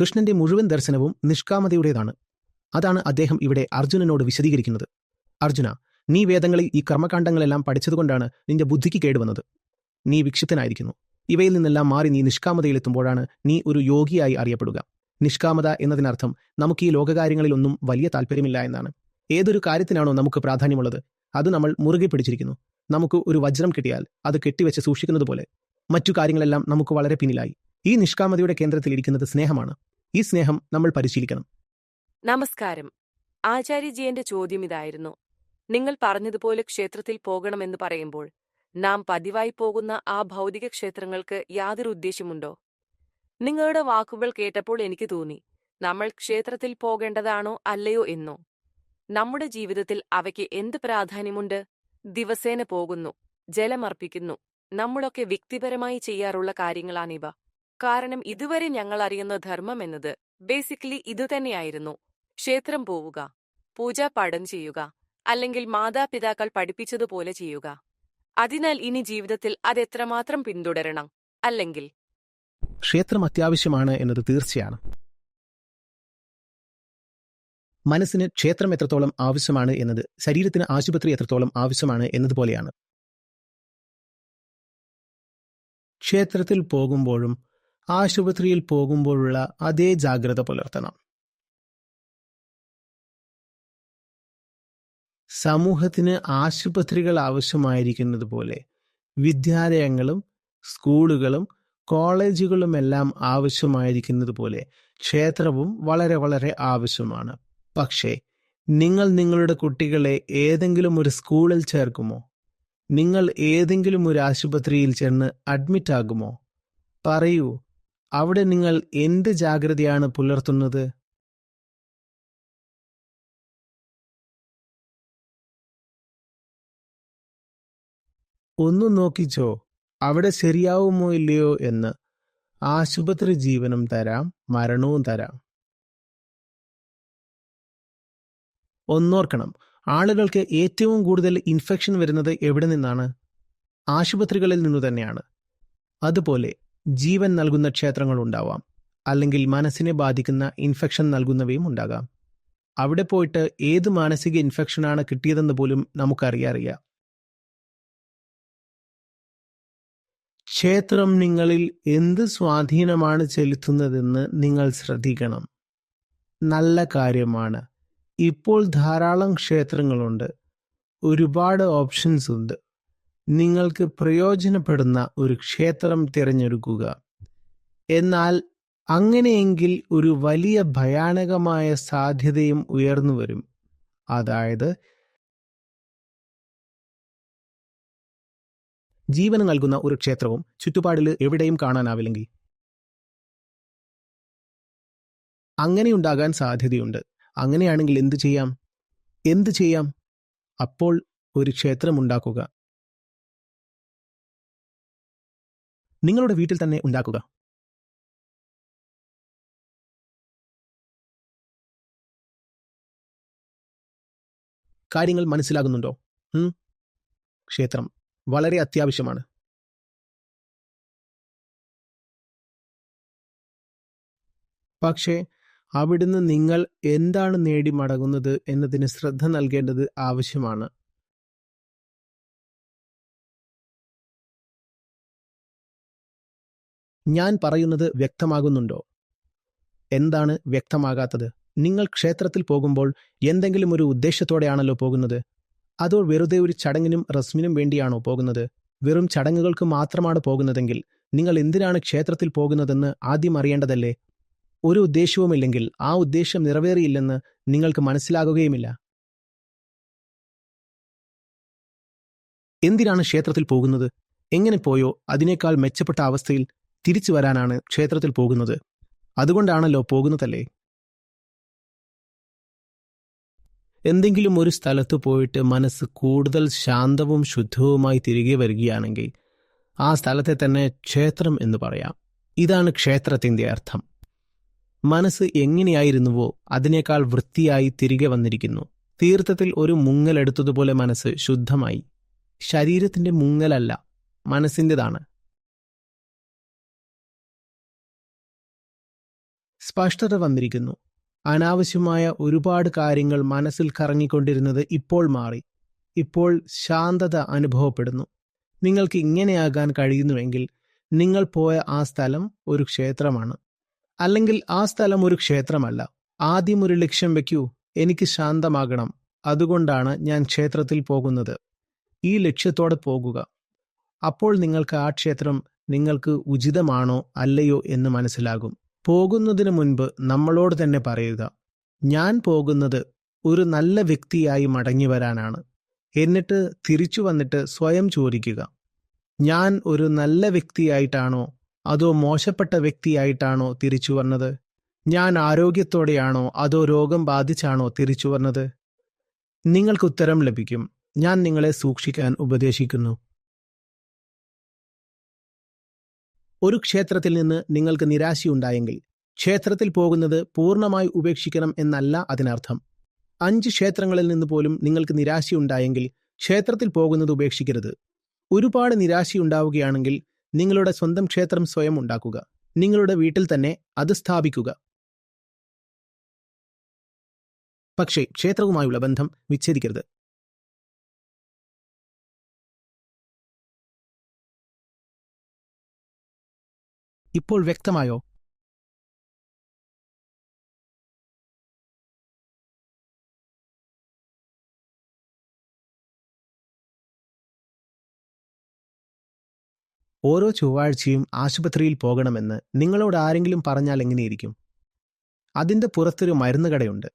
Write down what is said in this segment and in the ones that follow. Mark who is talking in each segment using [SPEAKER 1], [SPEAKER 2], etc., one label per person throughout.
[SPEAKER 1] കൃഷ്ണന്റെ മുഴുവൻ ദർശനവും നിഷ്കാമതയുടേതാണ്. അതാണ് അദ്ദേഹം ഇവിടെ അർജുനനോട് വിശദീകരിക്കുന്നത്. അർജുന നീ വേദങ്ങളിൽ ഈ കർമ്മകാണ്ഡങ്ങളെല്ലാം പഠിച്ചതുകൊണ്ടാണ് നിന്റെ ബുദ്ധിക്ക് കേടുവന്നത്. നീ വിക്ഷിപ്തനായിരിക്കുന്നു. ഇവയിൽ നിന്നെല്ലാം മാറി നീ നിഷ്കാമതയിലെത്തുമ്പോഴാണ് നീ ഒരു യോഗിയായി അറിയപ്പെടുക. നിഷ്കാമത എന്നതിനർത്ഥം നമുക്ക് ഈ ലോകകാര്യങ്ങളിലൊന്നും വലിയ താല്പര്യമില്ല എന്നാണ്. ഏതൊരു കാര്യത്തിനാണോ നമുക്ക് പ്രാധാന്യമുള്ളത്? അത് നമ്മൾ മുറുകെ പിടിച്ചിരിക്കുന്നു. നമുക്ക് ഒരു വജ്രം കിട്ടിയാൽ അത് കെട്ടിവെച്ച് സൂക്ഷിക്കുന്നത് പോലെ മറ്റു കാര്യങ്ങളെല്ലാം നമുക്ക് വളരെ പിന്നിലായി. ഈ നിഷ്കാമതയുടെ കേന്ദ്രത്തിൽ ഇരിക്കുന്നത് സ്നേഹമാണ്. ഈ സ്നേഹം നമ്മൾ പരിശീലിക്കണം.
[SPEAKER 2] നമസ്കാരം. ആചാര്യജിയന്റെ ചോദ്യം ഇതായിരുന്നു. നിങ്ങൾ പറഞ്ഞതുപോലെ ക്ഷേത്രത്തിൽ പോകണമെന്ന് പറയുമ്പോൾ നാം പതിവായി പോകുന്ന ആ ഭൗതിക ക്ഷേത്രങ്ങൾക്ക് യാതൊരു ഉദ്ദേശ്യമുണ്ടോ? നിങ്ങളുടെ വാക്കുകൾ കേട്ടപ്പോൾ എനിക്ക് തോന്നി നമ്മൾ ക്ഷേത്രത്തിൽ പോകേണ്ടതാണോ അല്ലയോ എന്നോ? നമ്മുടെ ജീവിതത്തിൽ അവയ്ക്ക് എന്ത് പ്രാധാന്യമുണ്ട്? ദിവസേന പോകുന്നു ജലമർപ്പിക്കുന്നു നമ്മളൊക്കെ വ്യക്തിപരമായി ചെയ്യാറുള്ള കാര്യങ്ങളാണിവ. കാരണം ഇതുവരെ ഞങ്ങൾ അറിയുന്ന ധർമ്മം എന്നത് ബേസിക്കലി ഇതുതന്നെയായിരുന്നു ക്ഷേത്രം പോവുക പൂജാപാഠം ചെയ്യുക അല്ലെങ്കിൽ മാതാപിതാക്കൾ പഠിപ്പിച്ചതുപോലെ ചെയ്യുക. അതിനാൽ ഇനി ജീവിതത്തിൽ അതെത്രമാത്രം പിന്തുടരണം? അല്ലെങ്കിൽ
[SPEAKER 1] ക്ഷേത്രം അത്യാവശ്യമാണ് എന്നത് തീർച്ചയാണ്. മനസ്സിന് ക്ഷേത്രം എത്രത്തോളം ആവശ്യമാണ് എന്നത് ശരീരത്തിന് ആശുപത്രി എത്രത്തോളം ആവശ്യമാണ് എന്നതുപോലെയാണ് ക്ഷേത്രത്തിൽ പോകുമ്പോഴും ആശുപത്രിയിൽ പോകുമ്പോഴുള്ള അതേ ജാഗ്രത പുലർത്തണം. സമൂഹത്തിന് ആശുപത്രികൾ ആവശ്യമായിരിക്കുന്നത് പോലെ വിദ്യാലയങ്ങളും സ്കൂളുകളും കോളേജുകളുമെല്ലാം ആവശ്യമായിരിക്കുന്നത് പോലെ ക്ഷേത്രവും വളരെ വളരെ ആവശ്യമാണ്. പക്ഷേ നിങ്ങൾ നിങ്ങളുടെ കുട്ടികളെ ഏതെങ്കിലും ഒരു സ്കൂളിൽ ചേർക്കുമോ? നിങ്ങൾ ഏതെങ്കിലും ഒരു ആശുപത്രിയിൽ ചെന്ന് അഡ്മിറ്റ് ആകുമോ പറയൂ. അവിടെ നിങ്ങൾ എന്ത് ജാഗ്രതയാണ് പുലർത്തുന്നത്? ഒന്നു നോക്കിച്ചോ അവിടെ ശരിയാവുമോ ഇല്ലയോ എന്ന് ആശുപത്രി ജീവനും തരാം മരണവും തരാം. ഒന്നോർക്കണം ആളുകൾക്ക് ഏറ്റവും കൂടുതൽ ഇൻഫെക്ഷൻ വരുന്നത് എവിടെ നിന്നാണ്? ആശുപത്രികളിൽ നിന്നു തന്നെയാണ് അതുപോലെ ജീവൻ നൽകുന്ന ക്ഷേത്രങ്ങൾ ഉണ്ടാവാം അല്ലെങ്കിൽ മനസ്സിനെ ബാധിക്കുന്ന ഇൻഫെക്ഷൻ നൽകുന്നവയും ഉണ്ടാകാം. അവിടെ പോയിട്ട് ഏത് മാനസിക ഇൻഫെക്ഷനാണ് കിട്ടിയതെന്ന് പോലും നമുക്കറിയാറിയാം ക്ഷേത്രം നിങ്ങളിൽ എന്ത് സ്വാധീനമാണ് ചെലുത്തുന്നതെന്ന് നിങ്ങൾ ശ്രദ്ധിക്കണം. നല്ല കാര്യമാണ്. ഇപ്പോൾ ധാരാളം ക്ഷേത്രങ്ങളുണ്ട്. ഒരുപാട് ഓപ്ഷൻസ് ഉണ്ട്. നിങ്ങൾക്ക് പ്രയോജനപ്പെടുന്ന ഒരു ക്ഷേത്രം തിരഞ്ഞെടുക്കുക. എന്നാൽ അങ്ങനെയെങ്കിൽ ഒരു വലിയ ഭയാനകമായ സാധ്യതയും ഉയർന്നു വരും. അതായത് ജീവന് നൽകുന്ന ഒരു ക്ഷേത്രവും ചുറ്റുപാടിൽ എവിടെയും കാണാനാവില്ലെങ്കിൽ അങ്ങനെയുണ്ടാകാൻ സാധ്യതയുണ്ട്. അങ്ങനെയാണെങ്കിൽ എന്തു ചെയ്യാം? എന്തു ചെയ്യാം? അപ്പോൾ ഒരു ക്ഷേത്രം ഉണ്ടാക്കുക. നിങ്ങളുടെ വീട്ടിൽ തന്നെ ഉണ്ടാക്കുക. കാര്യങ്ങൾ മനസ്സിലാകുന്നുണ്ടോ? ക്ഷേത്രം വളരെ അത്യാവശ്യമാണ്. പക്ഷേ അവിടുന്ന് നിങ്ങൾ എന്താണ് നേടി മടങ്ങുന്നത് എന്നതിന് ശ്രദ്ധ നൽകേണ്ടത് ആവശ്യമാണ്. ഞാൻ പറയുന്നത് വ്യക്തമാകുന്നുണ്ടോ? എന്താണ് വ്യക്തമാകാത്തത്? നിങ്ങൾ ക്ഷേത്രത്തിൽ പോകുമ്പോൾ എന്തെങ്കിലും ഒരു ഉദ്ദേശത്തോടെയാണല്ലോ പോകുന്നത്? അതോ വെറുതെ ഒരു ചടങ്ങിനും റസ്മിനും വേണ്ടിയാണോ പോകുന്നത്? വെറും ചടങ്ങുകൾക്ക് മാത്രമാണ് പോകുന്നതെങ്കിൽ നിങ്ങൾ എന്തിനാണ് ക്ഷേത്രത്തിൽ പോകുന്നതെന്ന് ആദ്യം അറിയേണ്ടതല്ലേ? ഒരു ഉദ്ദേശവുമില്ലെങ്കിൽ ആ ഉദ്ദേശം നിറവേറിയില്ലെന്ന് നിങ്ങൾക്ക് മനസ്സിലാകുകയുമില്ല. എന്തിനാണ് ക്ഷേത്രത്തിൽ പോകുന്നത്? എങ്ങനെ പോയോ? അതിനേക്കാൾ മെച്ചപ്പെട്ട അവസ്ഥയിൽ തിരിച്ചു വരാനാണ് ക്ഷേത്രത്തിൽ പോകുന്നത്. അതുകൊണ്ടാണല്ലോ പോകുന്നതല്ലേ? എന്തെങ്കിലും ഒരു സ്ഥലത്ത് പോയിട്ട് മനസ്സ് കൂടുതൽ ശാന്തവും ശുദ്ധവുമായി തിരികെ വരികയാണെങ്കിൽ ആ സ്ഥലത്തെ തന്നെ ക്ഷേത്രം എന്ന് പറയാം. ഇതാണ് ക്ഷേത്രത്തിന്റെ അർത്ഥം. മനസ്സ് എങ്ങനെയായിരുന്നുവോ അതിനേക്കാൾ വൃത്തിയായി തിരികെ വന്നിരിക്കുന്നു. തീർത്ഥത്തിൽ ഒരു മുങ്ങലെടുത്തതുപോലെ മനസ്സ് ശുദ്ധമായി. ശരീരത്തിന്റെ മുങ്ങലല്ല മനസ്സിന്റെതാണ്. സ്പഷ്ടത വന്നിരിക്കുന്നു. അനാവശ്യമായ ഒരുപാട് കാര്യങ്ങൾ മനസ്സിൽ കറങ്ങിക്കൊണ്ടിരുന്നത് ഇപ്പോൾ മാറി. ഇപ്പോൾ ശാന്തത അനുഭവപ്പെടുന്നു. നിങ്ങൾക്ക് ഇങ്ങനെയാകാൻ കഴിയുന്നുവെങ്കിൽ നിങ്ങൾ പോയ ആ സ്ഥലം ഒരു ക്ഷേത്രമാണ്. അല്ലെങ്കിൽ ആ സ്ഥലം ഒരു ക്ഷേത്രമല്ല. ആദ്യം ഒരു ലക്ഷ്യം വെക്കൂ എനിക്ക് ശാന്തമാകണം. അതുകൊണ്ടാണ് ഞാൻ ക്ഷേത്രത്തിൽ പോകുന്നത്. ഈ ലക്ഷ്യത്തോടെ പോകുക. അപ്പോൾ നിങ്ങൾക്ക് ആ ക്ഷേത്രം നിങ്ങൾക്ക് ഉചിതമാണോ അല്ലയോ എന്ന് മനസ്സിലാകും. പോകുന്നതിന് മുൻപ് നമ്മളോട് തന്നെ പറയുക ഞാൻ പോകുന്നത് ഒരു നല്ല വ്യക്തിയായി മടങ്ങി വരാനാണ് എന്നിട്ട് തിരിച്ചു വന്നിട്ട് സ്വയം ചോദിക്കുക. ഞാൻ ഒരു നല്ല വ്യക്തിയായിട്ടാണോ അതോ മോശപ്പെട്ട വ്യക്തിയായിട്ടാണോ തിരിച്ചു വന്നത്? ഞാൻ ആരോഗ്യത്തോടെയാണോ അതോ രോഗം ബാധിച്ചാണോ തിരിച്ചു വന്നത്? നിങ്ങൾക്ക് ഉത്തരം ലഭിക്കും. ഞാൻ നിങ്ങളെ സൂക്ഷിക്കാൻ ഉപദേശിക്കുന്നു. ഒരു ക്ഷേത്രത്തിൽ നിന്ന് നിങ്ങൾക്ക് നിരാശയുണ്ടായെങ്കിൽ ക്ഷേത്രത്തിൽ പോകുന്നത് പൂർണമായി ഉപേക്ഷിക്കണം എന്നല്ല അതിനർത്ഥം. അഞ്ച് ക്ഷേത്രങ്ങളിൽ നിന്ന് പോലും നിങ്ങൾക്ക് നിരാശയുണ്ടായെങ്കിൽ ക്ഷേത്രത്തിൽ പോകുന്നത് ഉപേക്ഷിക്കരുത്. ഒരുപാട് നിരാശയുണ്ടാവുകയാണെങ്കിൽ നിങ്ങളുടെ സ്വന്തം ക്ഷേത്രം സ്വയം ഉണ്ടാക്കുക. നിങ്ങളുടെ വീട്ടിൽ തന്നെ അത് സ്ഥാപിക്കുക. പക്ഷേ ക്ഷേത്രവുമായുള്ള ബന്ധം വിച്ഛേദിക്കരുത്. ഇപ്പോൾ വ്യക്തമായോ? ഓരോ ചൊവ്വാഴ്ചയും ആശുപത്രിയിൽ പോകണമെന്ന് നിങ്ങളോട് ആരെങ്കിലും പറഞ്ഞാൽ എങ്ങനെയിരിക്കും? അതിന്റെ പുറത്തൊരു മരുന്ന് കടയുണ്ട്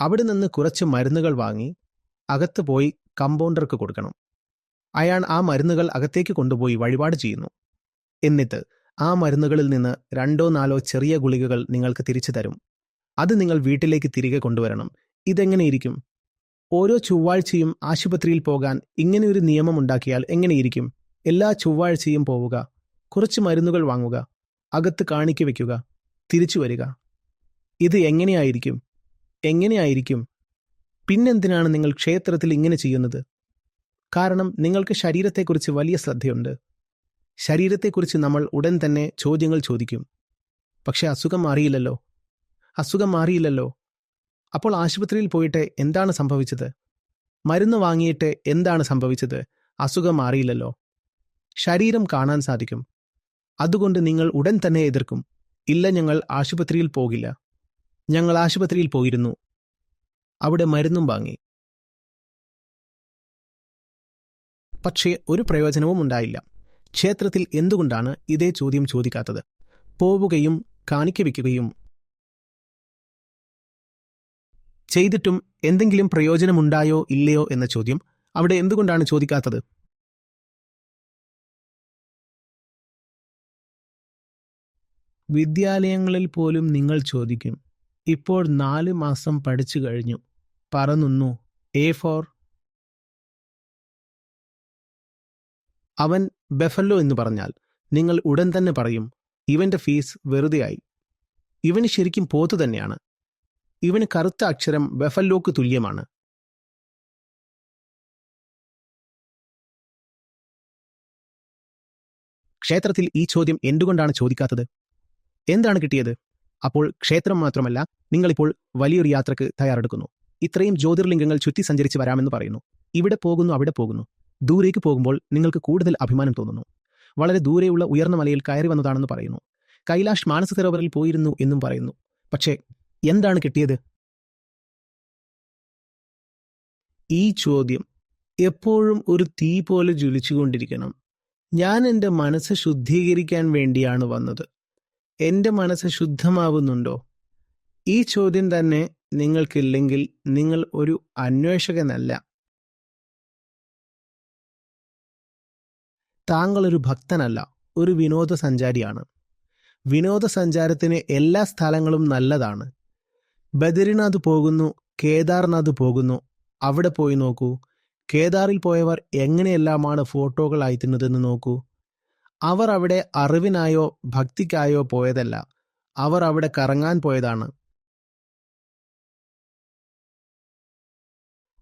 [SPEAKER 1] അവിടെ നിന്ന് കുറച്ച് മരുന്നുകൾ വാങ്ങി അകത്ത് പോയി കമ്പൗണ്ടർക്ക് കൊടുക്കണം. അയാൾ ആ മരുന്നുകൾ അകത്തേക്ക് കൊണ്ടുപോയി വഴിപാട് ചെയ്യുന്നു. എന്നിട്ട് ആ മരുന്നുകളിൽ നിന്ന് രണ്ടോ നാലോ ചെറിയ ഗുളികകൾ നിങ്ങൾക്ക് തിരിച്ചു തരും. അത് നിങ്ങൾ വീട്ടിലേക്ക് തിരികെ കൊണ്ടുവരണം. ഇതെങ്ങനെയിരിക്കും? ഓരോ ചൊവ്വാഴ്ചയും ആശുപത്രിയിൽ പോകാൻ ഇങ്ങനെയൊരു നിയമം ഉണ്ടാക്കിയാൽ എങ്ങനെയിരിക്കും? എല്ലാ ചൊവ്വാഴ്ചയും പോവുക കുറച്ച് മരുന്നുകൾ വാങ്ങുക അകത്ത് കാണിക്ക വയ്ക്കുക തിരിച്ചു വരിക. ഇത് എങ്ങനെയായിരിക്കും? എങ്ങനെയായിരിക്കും? പിന്നെന്തിനാണ് നിങ്ങൾ ക്ഷേത്രത്തിൽ ഇങ്ങനെ ചെയ്യുന്നത്? കാരണം നിങ്ങൾക്ക് ശരീരത്തെക്കുറിച്ച് വലിയ ശ്രദ്ധയുണ്ട്. ശരീരത്തെക്കുറിച്ച് നമ്മൾ ഉടൻ തന്നെ ചോദ്യങ്ങൾ ചോദിക്കും. പക്ഷെ അസുഖം മാറിയില്ലല്ലോ. അസുഖം മാറിയില്ലല്ലോ. അപ്പോൾ ആശുപത്രിയിൽ പോയിട്ട് എന്താണ് സംഭവിച്ചത്? മരുന്ന് വാങ്ങിയിട്ട് എന്താണ് സംഭവിച്ചത്? അസുഖം മാറിയില്ലല്ലോ. ശരീരം കാണാൻ സാധിക്കും. അതുകൊണ്ട് നിങ്ങൾ ഉടൻ തന്നെ എതിർക്കും. ഇല്ല ഞങ്ങൾ ആശുപത്രിയിൽ പോകില്ല. ഞങ്ങൾ ആശുപത്രിയിൽ പോയിരുന്നു. അവിടെ മരുന്നും വാങ്ങി. പക്ഷേ ഒരു പ്രയോജനവും ഉണ്ടായില്ല. ക്ഷേത്രത്തിൽ എന്തുകൊണ്ടാണ് ഇതേ ചോദ്യം ചോദിക്കാത്തത്? പോവുകയും കാണിക്ക വയ്ക്കുകയും ചെയ്തിട്ടും എന്തെങ്കിലും പ്രയോജനമുണ്ടായോ ഇല്ലയോ എന്ന ചോദ്യം അവിടെ എന്തുകൊണ്ടാണ് ചോദിക്കാത്തത്? വിദ്യാലയങ്ങളിൽ പോലും നിങ്ങൾ ചോദിക്കും ഇപ്പോൾ നാല് മാസം പഠിച്ചു കഴിഞ്ഞു പറന്നുന്നു എ ഫോർ അവൻ ബെഫല്ലോ എന്ന് പറഞ്ഞാൽ നിങ്ങൾ ഉടൻ തന്നെ പറയും ഇവന്റെ ഫീസ് വെറുതെയായി. ഇവന് ശരിക്കും പോത്ത് തന്നെയാണ്. ഇവന് കറുത്ത അക്ഷരം ബെഫല്ലോക്ക് തുല്യമാണ്. ക്ഷേത്രത്തിൽ ഈ ചോദ്യം എന്തുകൊണ്ടാണ് ചോദിക്കാത്തത്? എന്താണ് കിട്ടിയത്? അപ്പോൾ ക്ഷേത്രം മാത്രമല്ല നിങ്ങളിപ്പോൾ വലിയൊരു യാത്രയ്ക്ക് തയ്യാറെടുക്കുന്നു. ഇത്രയും ജ്യോതിർലിംഗങ്ങൾ ചുറ്റി സഞ്ചരിച്ച് വരാമെന്ന് പറയുന്നു. ഇവിടെ പോകുന്നു അവിടെ പോകുന്നു. ദൂരേക്ക് പോകുമ്പോൾ നിങ്ങൾക്ക് കൂടുതൽ അഭിമാനം തോന്നുന്നു. വളരെ ദൂരെയുള്ള ഉയർന്ന മലയിൽ കയറി വന്നതാണെന്ന് പറയുന്നു. കൈലാഷ് മാനസ സരോവറിൽ പോയിരുന്നു എന്നും പറയുന്നു. പക്ഷേ എന്താണ് കിട്ടിയത്? ഈ ചോദ്യം എപ്പോഴും ഒരു തീ പോലെ ജ്വലിച്ചുകൊണ്ടിരിക്കണം. ഞാൻ എന്റെ മനസ്സ് ശുദ്ധീകരിക്കാൻ വേണ്ടിയാണ് വന്നത്. എന്റെ മനസ്സ് ശുദ്ധമാവുന്നുണ്ടോ? ഈ ചോദ്യം തന്നെ നിങ്ങൾക്കില്ലെങ്കിൽ നിങ്ങൾ ഒരു അന്വേഷകനല്ല. താങ്കൾ ഒരു ഭക്തനല്ല ഒരു വിനോദസഞ്ചാരിയാണ്. വിനോദസഞ്ചാരത്തിന് എല്ലാ സ്ഥലങ്ങളും നല്ലതാണ്. ബദരിനാഥ് പോകുന്നു കേദാർനാഥ് പോകുന്നു. അവിടെ പോയി നോക്കൂ. കേദാറിൽ പോയവർ എങ്ങനെയെല്ലാമാണ് ഫോട്ടോകൾ അയക്കുന്നതെന്ന് നോക്കൂ. അവർ അവിടെ അറിവിനായോ ഭക്തിക്കായോ പോയതല്ല. അവർ അവിടെ കറങ്ങാൻ പോയതാണ്.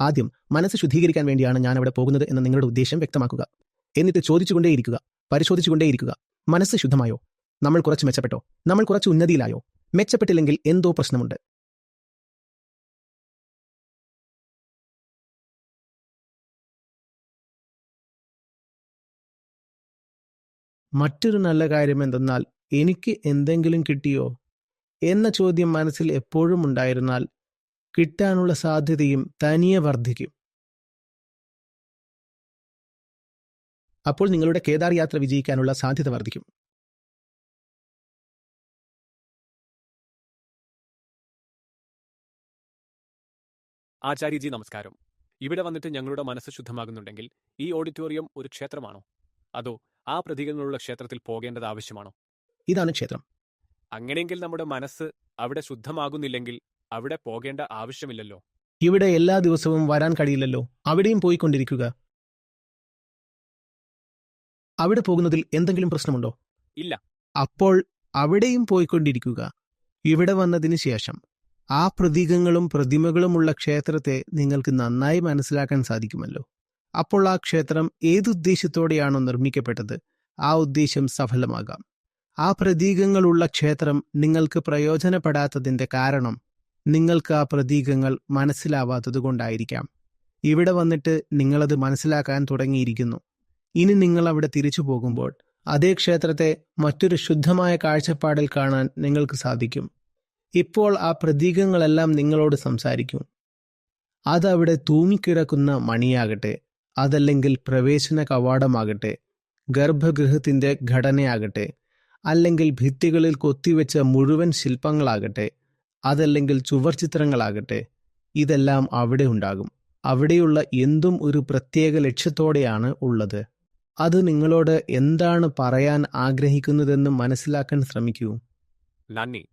[SPEAKER 1] ആദ്യം മനസ്സ് ശുദ്ധീകരിക്കാൻ വേണ്ടിയാണ് ഞാൻ അവിടെ പോകുന്നത് എന്ന നിങ്ങളുടെ ഉദ്ദേശം വ്യക്തമാക്കുക. എന്നിട്ട് ചോദിച്ചുകൊണ്ടേയിരിക്കുക. പരിശോധിച്ചുകൊണ്ടേയിരിക്കുക. മനസ്സ് ശുദ്ധമായോ? നമ്മൾ കുറച്ച് മെച്ചപ്പെട്ടോ? നമ്മൾ കുറച്ച് ഉന്നതിയിലായോ? മെച്ചപ്പെട്ടില്ലെങ്കിൽ എന്തോ പ്രശ്നമുണ്ട്. മറ്റൊരു നല്ല കാര്യം എന്തെന്നാൽ എനിക്ക് എന്തെങ്കിലും കിട്ടിയോ? എന്ന ചോദ്യം മനസ്സിൽ എപ്പോഴും ഉണ്ടായിരുന്നാൽ കിട്ടാനുള്ള സാധ്യതയും തനിയെ വർദ്ധിക്കും. അപ്പോൾ നിങ്ങളുടെ കേദാർ യാത്ര വിജയിക്കാനുള്ള സാധ്യത വർദ്ധിക്കും.
[SPEAKER 3] ആചാര്യജി നമസ്കാരം. ഇവിടെ വന്നിട്ട് ഞങ്ങളുടെ മനസ്സ് ശുദ്ധമാകുന്നുണ്ടെങ്കിൽ ഈ ഓഡിറ്റോറിയം ഒരു ക്ഷേത്രമാണോ? അതോ ആ പ്രതീകങ്ങളുള്ള ക്ഷേത്രത്തിൽ പോകേണ്ടത് ആവശ്യമാണോ?
[SPEAKER 1] ഇതാണ് ക്ഷേത്രം.
[SPEAKER 3] അങ്ങനെയെങ്കിൽ നമ്മുടെ മനസ്സ് അവിടെ ശുദ്ധമാകുന്നില്ലെങ്കിൽ അവിടെ പോകേണ്ട ആവശ്യമില്ലല്ലോ.
[SPEAKER 1] ഇവിടെ എല്ലാ ദിവസവും വരാൻ കഴിയില്ലല്ലോ. അവിടെയും പോയിക്കൊണ്ടിരിക്കുക. അവിടെ പോകുന്നതിൽ എന്തെങ്കിലും പ്രശ്നമുണ്ടോ?
[SPEAKER 3] ഇല്ല.
[SPEAKER 1] അപ്പോൾ അവിടെയും പോയിക്കൊണ്ടിരിക്കുക. ഇവിടെ വന്നതിന് ശേഷം ആ പ്രതീകങ്ങളും പ്രതിമകളുമുള്ള ക്ഷേത്രത്തെ നിങ്ങൾക്ക് നന്നായി മനസ്സിലാക്കാൻ സാധിക്കുമല്ലോ. അപ്പോൾ ആ ക്ഷേത്രം ഏതുദ്ദേശത്തോടെയാണോ നിർമ്മിക്കപ്പെട്ടത് ആ ഉദ്ദേശം സഫലമാകാം. ആ പ്രതീകങ്ങളുള്ള ക്ഷേത്രം നിങ്ങൾക്ക് പ്രയോജനപ്പെടാത്തതിന്റെ കാരണം നിങ്ങൾക്ക് ആ പ്രതീകങ്ങൾ മനസ്സിലാവാത്തത് കൊണ്ടായിരിക്കാം ഇവിടെ വന്നിട്ട് നിങ്ങളത് മനസ്സിലാക്കാൻ തുടങ്ങിയിരിക്കുന്നു. ഇനി നിങ്ങൾ അവിടെ തിരിച്ചു പോകുമ്പോൾ അതേ ക്ഷേത്രത്തെ മറ്റൊരു ശുദ്ധമായ കാഴ്ചപ്പാടിൽ കാണാൻ നിങ്ങൾക്ക് സാധിക്കും. ഇപ്പോൾ ആ പ്രതീകങ്ങളെല്ലാം നിങ്ങളോട് സംസാരിക്കും. അതവിടെ തൂങ്ങിക്കിടക്കുന്ന മണിയാകട്ടെ അതല്ലെങ്കിൽ പ്രവേശന കവാടമാകട്ടെ ഗർഭഗൃഹത്തിന്റെ ഘടനയാകട്ടെ അല്ലെങ്കിൽ ഭിത്തികളിൽ കൊത്തിവെച്ച മുഴുവൻ ശില്പങ്ങളാകട്ടെ അതല്ലെങ്കിൽ ചുവർചിത്രങ്ങളാകട്ടെ ഇതെല്ലാം അവിടെ ഉണ്ടാകും. അവിടെയുള്ള എന്തും ഒരു പ്രത്യേക ലക്ഷ്യത്തോടെയാണ് ഉള്ളത്. അത് നിങ്ങളോട് എന്താണ് പറയാൻ ആഗ്രഹിക്കുന്നതെന്ന് മനസ്സിലാക്കാൻ ശ്രമിക്കൂ.
[SPEAKER 3] നന്ദി.